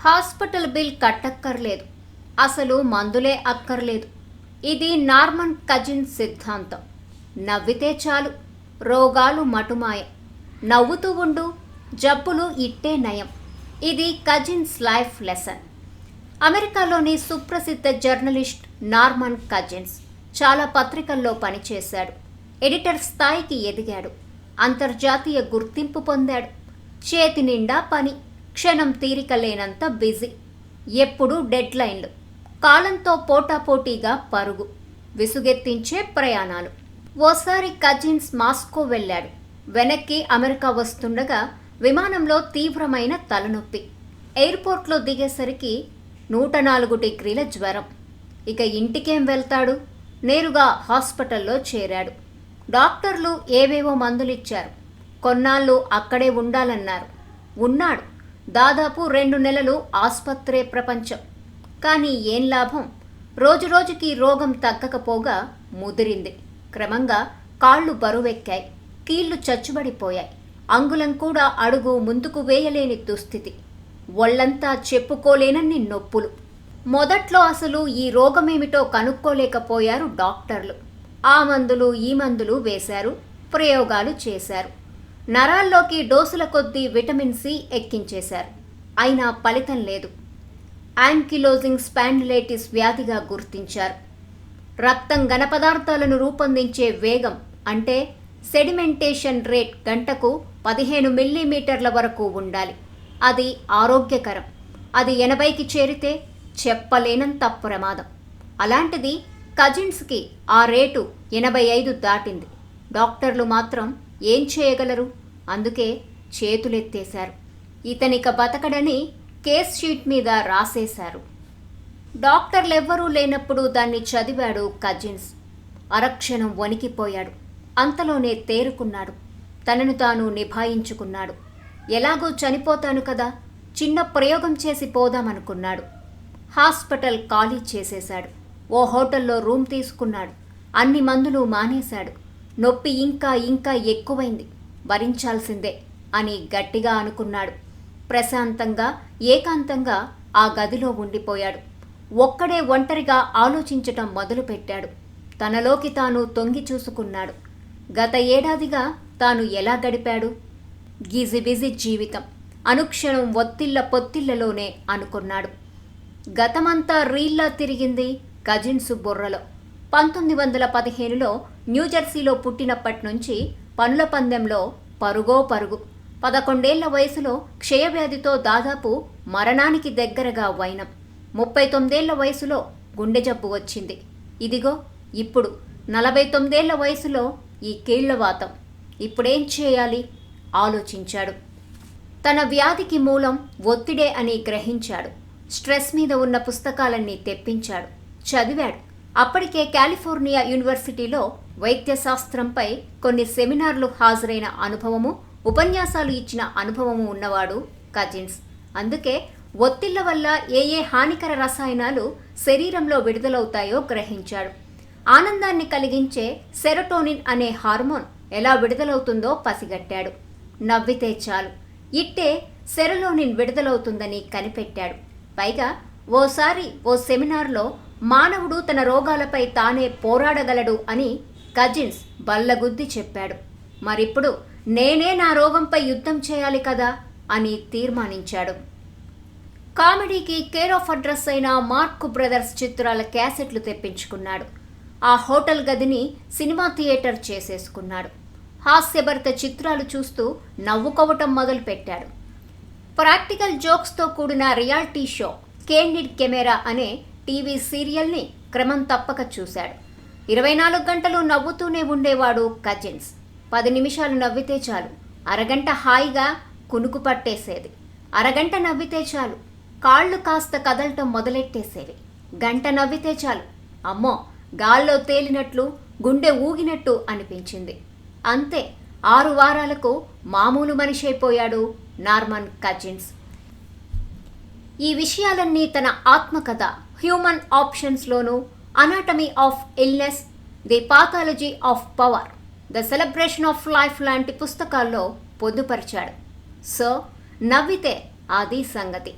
Hospital bill కట్టక్కర్లేదు. అసలు మందులే అక్కర్లేదు. ఇది నార్మన్ కజిన్ సిద్ధాంతం. నవ్వితే చాలు. రోగాలు మటుమాయం. నవ్వుతూ ఉండు జబ్బులు ఇట్టే నయం. ఇది కజిన్స్ లైఫ్ లెసన్. అమెరికాలోని సుప్రసిద్ధ జర్నలిస్ట్ నార్మన్ కజిన్స్ చాలా పత్రికల్లో పనిచేశాడు. ఎడిటర్ స్థాయికి ఎదిగాడు. అంతర్జాతీయ గుర్తింపు పొందాడు. చేతి నిండా పని. క్షణం తీరిక లేనంత బిజీ. ఎప్పుడూ డెడ్లైన్లు. కాలంతో పోటాపోటీగా పరుగు. విసుగెత్తించే ప్రయాణాలు. ఓసారి కజిన్స్ మాస్కో వెళ్ళాడు. వెనక్కి అమెరికా వస్తుండగా విమానంలో తీవ్రమైన తలనొప్పి. ఎయిర్పోర్ట్లో దిగేసరికి నూట నాలుగు డిగ్రీల జ్వరం. ఇక ఇంటికేం వెళ్తాడు? నేరుగా హాస్పిటల్లో చేరాడు. డాక్టర్లు ఏవేవో మందులిచ్చారు. కొన్నాళ్ళు అక్కడే ఉండాలన్నారు. ఉన్నాడు. దాదాపు రెండు నెలలు ఆస్పత్రే ప్రపంచం. కానీ ఏం లాభం? రోజురోజుకి రోగం తగ్గకపోగా ముదిరింది. క్రమంగా కాళ్ళు బరువెక్కాయి. కీళ్ళు చచ్చుబడిపోయాయి. అంగుళం కూడా అడుగు ముందుకు వేయలేని దుస్థితి. ఒళ్ళంతా చెప్పుకోలేనన్ని నొప్పులు. మొదట్లో అసలు ఈ రోగమేమిటో కనుక్కోలేకపోయారు డాక్టర్లు. ఆ మందులు ఈ మందులు వేశారు ప్రయోగాలు చేశారు. నరాల్లోకి డోసుల కొద్దీ విటమిన్ సి ఎక్కించేశారు. అయినా ఫలితం లేదు. యాంకిలోజింగ్ స్పాండిలైటిస్ వ్యాధిగా గుర్తించారు. రక్తం ఘన పదార్థాలను రూపొందించే వేగం అంటే సెడిమెంటేషన్ రేట్ గంటకు పదిహేను మిల్లీమీటర్ల వరకు ఉండాలి. అది ఆరోగ్యకరం. అది ఎనభైకి చేరితే చెప్పలేనంత ప్రమాదం. అలాంటిది కజిన్స్కి ఆ రేటు ఎనభై ఐదు దాటింది. డాక్టర్లు మాత్రం ఏం చేయగలరు? అందుకే చేతులెత్తేశారు. ఇతనిక బతకడని కేస్ షీట్ మీద రాసేశారు. డాక్టర్లెవ్వరూ లేనప్పుడు దాన్ని చదివాడు కజిన్స్. అరక్షణం వణికిపోయాడు. అంతలోనే తేరుకున్నాడు. తనను తాను నిభాయించుకున్నాడు. ఎలాగో చనిపోతాను కదా చిన్న ప్రయోగం చేసి పోదామనుకున్నాడు. హాస్పిటల్ ఖాళీ చేసేశాడు. ఓ హోటల్లో రూమ్ తీసుకున్నాడు. అన్ని మందులు మానేశాడు. నొప్పి ఇంకా ఇంకా ఎక్కువైంది. భరించాల్సిందే అని గట్టిగా అనుకున్నాడు. ప్రశాంతంగా ఏకాంతంగా ఆ గదిలో ఉండిపోయాడు. ఒక్కడే ఒంటరిగా ఆలోచించటం మొదలుపెట్టాడు. తనలోకి తాను తొంగి చూసుకున్నాడు. గత ఏడాదిగా తాను ఎలా గడిపాడు? గిజిబిజి జీవితం. అనుక్షణం ఒత్తిళ్ళ పొత్తిళ్ళలోనే అనుకున్నాడు. గతమంతా రీల్లా తిరిగింది కజిన్స్ బుర్రలో. పంతొమ్మిది వందల పదిహేనులో న్యూజెర్సీలో పుట్టినప్పటి నుంచి పనుల పందెంలో పరుగో పరుగు. పదకొండేళ్ళ వయసులో క్షయవ్యాధితో దాదాపు మరణానికి దగ్గరగా వైనం. ముప్పై తొమ్మిదేళ్ళ వయసులో గుండె జబ్బు వచ్చింది. ఇదిగో ఇప్పుడు. నలభై తొమ్మిదేళ్ళ వయసులో ఈ కీళ్ళవాతం ఇప్పుడేం చేయాలి? ఆలోచించాడు. తన వ్యాధికి మూలం ఒత్తిడే అని గ్రహించాడు. స్ట్రెస్ మీద ఉన్న పుస్తకాలన్నీ తెప్పించాడు. చదివాడు. అప్పటికే కాలిఫోర్నియా యూనివర్సిటీలో వైద్య శాస్త్రంపై కొన్ని సెమినార్లు హాజరైన అనుభవము ఉపన్యాసాలు ఇచ్చిన అనుభవము ఉన్నవాడు కజిన్స్. అందుకే ఒత్తిళ్ళ వల్ల ఏ ఏ హానికర రసాయనాలు శరీరంలో విడుదలవుతాయో గ్రహించాడు. ఆనందాన్ని కలిగించే సెరటోనిన్ అనే హార్మోన్ ఎలా విడుదలవుతుందో పసిగట్టాడు. నవ్వితే చాలు. ఇట్టే సెరలోనిన్ విడుదలవుతుందని కనిపెట్టాడు. పైగా ఓసారి ఓ సెమినార్లో మానవుడు తన రోగాలపై తానే పోరాడగలడు అని కజిన్స్ బల్లగుద్ది చెప్పాడు. మరిప్పుడు నేనే నా రోగంపై యుద్ధం చేయాలి కదా అని తీర్మానించాడు. కామెడీకి కేర్ ఆఫ్ అడ్రస్ అయిన మార్క్ బ్రదర్స్ చిత్రాల క్యాసెట్లు తెప్పించుకున్నాడు. ఆ హోటల్ గదిని సినిమా థియేటర్ చేసేసుకున్నాడు. హాస్యభరిత చిత్రాలు చూస్తూ నవ్వుకోవటం మొదలుపెట్టాడు. ప్రాక్టికల్ జోక్స్తో కూడిన రియాలిటీ షో కేండిడ్ కెమెరా అనే టీవీ సీరియల్ని క్రమం తప్పక చూశాడు. ఇరవై నాలుగు గంటలు నవ్వుతూనే ఉండేవాడు కజిన్స్. పది నిమిషాలు నవ్వితే చాలు. అరగంట హాయిగా కునుకు పట్టేసేది. అరగంట నవ్వితే చాలు. కాళ్ళు కాస్త కదలటం మొదలెట్టేసేవి గంట నవ్వితే చాలు. అమ్మో గాల్లో తేలినట్లు గుండె ఊగినట్టు అనిపించింది. అంతే ఆరు వారాలకు మామూలు మనిషి అయిపోయాడు నార్మన్ కజిన్స్. ఈ విషయాలన్నీ తన ఆత్మకథ. Human ఆప్షన్స్లోను anatomy of illness the pathology of power the celebration of life లాంటి పుస్తకాల్లో పొందుపరిచాడు. సో నవ్వితే అది సంగతి.